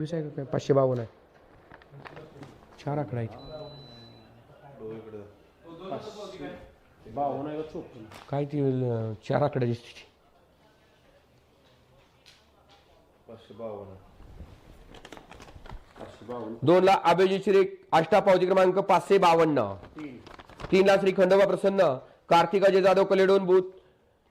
वीस आहे का काय? पाचशे बावन्न आहे. चार आकडा आहे काय ती चार आकडा दिसते ती. पाचशे दोन ला अभिजित श्री अष्टा पावती क्रमांक पाचशे बावन्न. तीन ला श्री खंडोबा प्रसन्न. Kartik Ajay Jadhav कलेडोन booth.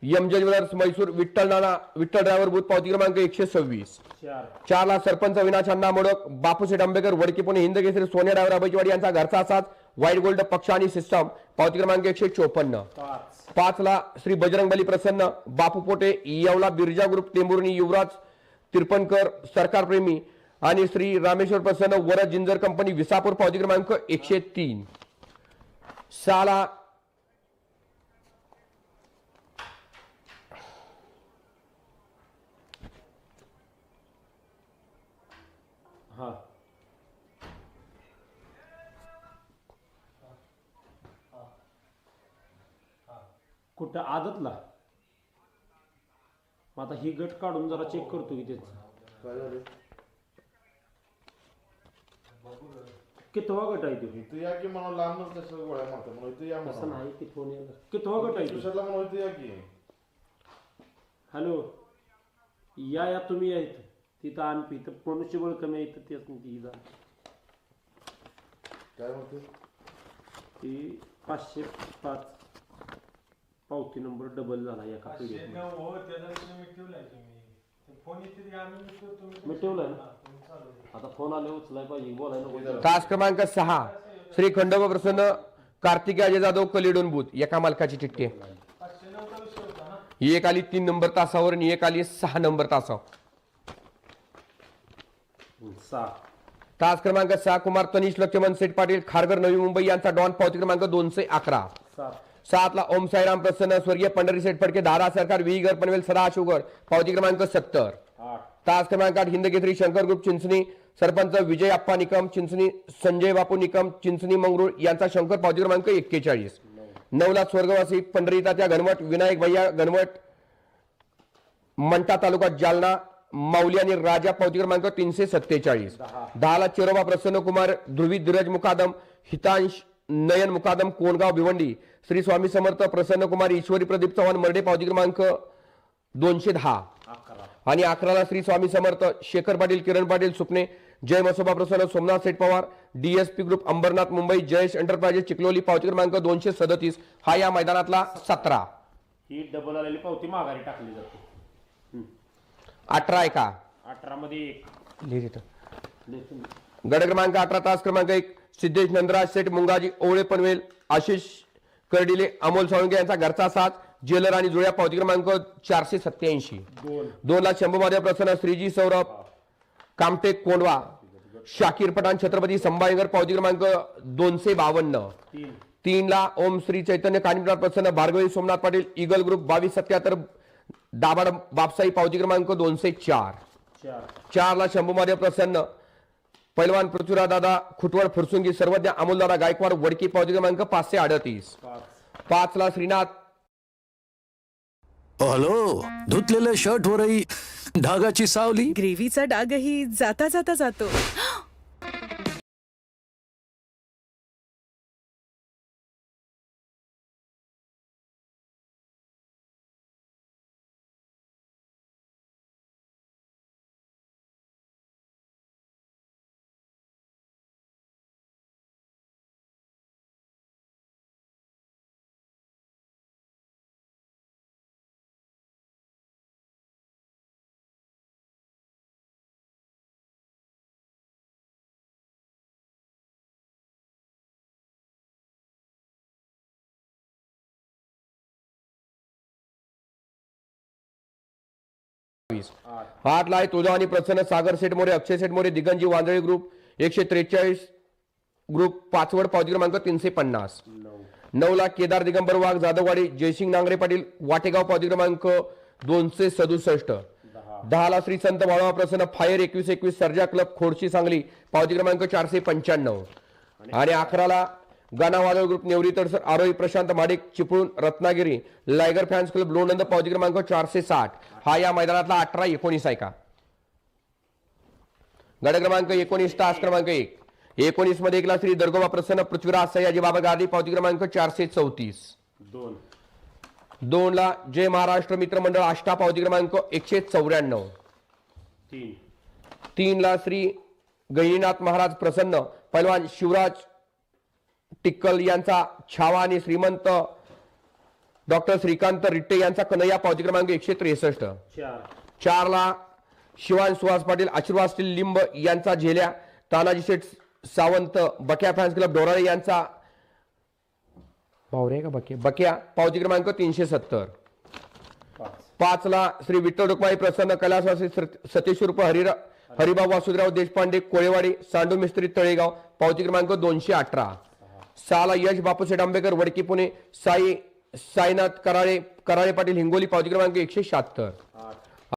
M jewellers Mhaisur Vitthal Nana Vitthal driver booth पावती क्रमांक एकशे सव्वीस. चार. चार ला सरपंच अविनाश अण्णा मोडक बापूसेठ आंबेकर वडकी पुणे हिंद केसरी सोन्या ड्रायव्हर अभयचवाडी यांचा घरचा असाच व्हाईट गोल्ड पक्ष आणि सिस्टम पावती क्रमांक एकशे चोपन्न. पाच. ला श्री बजरंगबली प्रसन्न बापू पोटे येवला बिर्जा ग्रुप टेंभुर्णी युवराज तिरपणकर सरकार प्रेमी आणि श्री रामेश्वर प्रसन्न वरद जिंजर कंपनी विसापूर पावती क्रमांक एकशे तीन. सहाला हा कुठं आदतला. मग आता ही गट काढून जरा चेक करतो की त्याच. काय झालं? कितवा गट आहे तो? इथं या की म्हणून लांबच तसं गोळ्या मारतात म्हणून इथं या असं म्हणून नाही कितवा नाही आलं. कितवा गट आहे तो? दुसऱ्याला म्हणून इथं या की. हॅलो. या या तुम्ही या इथं. तिथं आणि इथं मनुष्यबळ कमी आहे इथं तेच नाही ती जा. काय म्हणते? ती पाचशे पाच. पावती नंबर डबल झाला एका पाचशे पिढीत नऊ हो तुम्ही ठेवलाय तुम्ही. ते फोन येते ते आम्ही मिटवतो, तुम्ही मी ठेवलाय ना? हा, तुम्ही चालू द्या. आता फोन आले उचलाय पाहिजे बोलाय नको. तास क्रमांक सहा श्री खंडोबा प्रसन्न कार्तिक अजय जाधव कलेडोन बूथ एका मालकाची चिठ्ठी. आहे. पाचशे नऊचा विषय होता ना? ही एक आली तीन नंबर तासावर आणि एक आली सहा नंबर तासावर. सहा. तास क्रमांक सहा कुमार तनिष लक्ष्मण सेठ पाटील खारघर नवी मुंबई यांचा डॉन पावती क्रमांक दोनशे अकरा. सात सात ला ओम साईराम प्रसन्न स्वर्गीय पंढरी सेठ फडके दादा सरकार विहीगर पनवेल सदा शुगर. पावती क्रमांक सत्तर. तास क्रमांक आठ हिंदकेसरी शंकर ग्रुप चिंचणी. सरपंच विजय अप्पा निकम चिंचणी संजय बापू निकम चिंचणी मंगरूळ यांचा शंकर पावती क्रमांक एक्केचाळीस. नऊ ला स्वर्गवासी पंढरी तात्या घनवट विनायक भैया घनवट मंठा तालुका जालना माऊली आणि राजा पावती क्रमांक तीनशे सत्तेचाळीस. दहा. ला चिरोबा प्रसन्न कुमार ध्रुवी धीरज मुकादम हितांश नयन मुकादम कोणगाव भिवंडी. श्री स्वामी समर्थ प्रसन्न कुमार ईश्वरी प्रदीप चव्हाण मर्डे पावती क्रमांक दोनशे दहा. आणि अकराला श्री स्वामी समर्थ शेखर पाटील किरण पाटील सुपणे जय मसोबा प्रसन्न Somnath Seth Pawar DSP group Ambernath Mumbai Jayesh enterprises Chikhloli पावती क्रमांक दोनशे सदतीस. हा या मैदानातला सतरा. ही डबल आलेली पावती माघारी टाकली जाते. अठरा आहे का? अठरा मध्ये एक. गड क्रमांक अठरा तास क्रमांक एक. सिद्धेश नंदराज सेठ मुंगाजी ओवळे पनवेल आशिष कर्डिले अमोल साळुंके यांचा घरचा साथ जेलर आणि जुळ्या पावती क्रमांक चारशे सत्याऐंशी दोन लाख शंभू महादेव प्रसन्न श्रीजी सौरभ कामटे कोंडवा शाकीर पठाण छत्रपती संभाजीनगर पावती क्रमांक दोनशे बावन्न. तीन. तीन ला ओम श्री चैतन्य कानिमनाथ प्रसन्न भार्गवी सोमनाथ पाटील इगल ग्रुप बावीस सत्याहत्तर दाबाड बापसाई पावती क्रमांक दोनशे चार. चार. चार ला शंभू महादेव प्रसन्न पैलवान पृथ्वीराज दादा खुटवड फुरसुंगी सर्वज्ञ अमोलदादा गायकवाड वडकी पावती क्रमांक पाचशे अडतीस. पाच पाच ला श्रीनाथ. हॅलो धुतलेल्या शर्ट वरही ढागाची सावली? ग्रेव्हीचा डागही जाता जाता जातो. आठ ला आहे तुझा आणि प्रसन्न सागर सेठ मोरे अक्षय सेठ मोरे दिगंजी वांदळे ग्रुप एकशे त्रेचाळीस ग्रुप पाचवड पावती क्रमांक तीनशे पन्नास. नऊ लाख केदार दिगंबर वाघ जाधववाडी जयसिंग नांगरे पाटील वाटेगाव पावती क्रमांक दोनशे सदुसष्ट. दहा ला श्री संत बाळा प्रसन्न फायर एकवीस एकवीस सर्जा क्लब खोडशी सांगली पावती क्रमांक चारशे पंच्याण्णव. आणि अकराला गाणा वादळ group Newari Tadsar Arohi Prashant Madik Chiplun Ratnagiri Liger fans club Lonand पावती क्रमांक चारशे साठ. हा या मैदानातला अठरा एकोणीस आहे का? गड क्रमांक एकोणीस तास क्रमांक एक. एकोणीसमध्ये एकला श्री दर्गोबा प्रसन्न पृथ्वीराज सयाजी बाबा गादी पावती क्रमांक चारशे चौतीस. दोन. दोन ला जय महाराष्ट्र मित्र मंडळ आष्टा पावती क्रमांक एकशे चौऱ्याण्णव. तीन. तीन ला श्री गहिनीनाथ महाराज प्रसन्न पैलवान शिवराज टिक्कल यांचा छावा आणि श्रीमंत डॉक्टर श्रीकांत रिट्टे यांचा कन्हैया पावती क्रमांक एकशे त्रेसष्ट. चार. चारला शिवान सुहास पाटील आशीर्वाद स्टील लिंब यांचा झेल्या तानाजी शेठ सावंत बक्या फॅन्स क्लब डोराळे यांचा भावरे का बके बक्या पावती क्रमांक तीनशे सत्तर. पाच. पाचला श्री विठ्ठल रुक्माई प्रसन्न कैलासवासी सत- सतीश उर्फ हरिरा हरिभाऊ वासुदेवराव देशपांडे कोळेवाडी सांडू मिस्त्री तळेगाव पावती क्रमांक दोनशे अठरा. सहाला यश बापूसेठ आंबेकर वडकी पुणे साई साईनाथ कराळे कराळे पाटील हिंगोली पावती क्रमांक एकशे शहात्तर.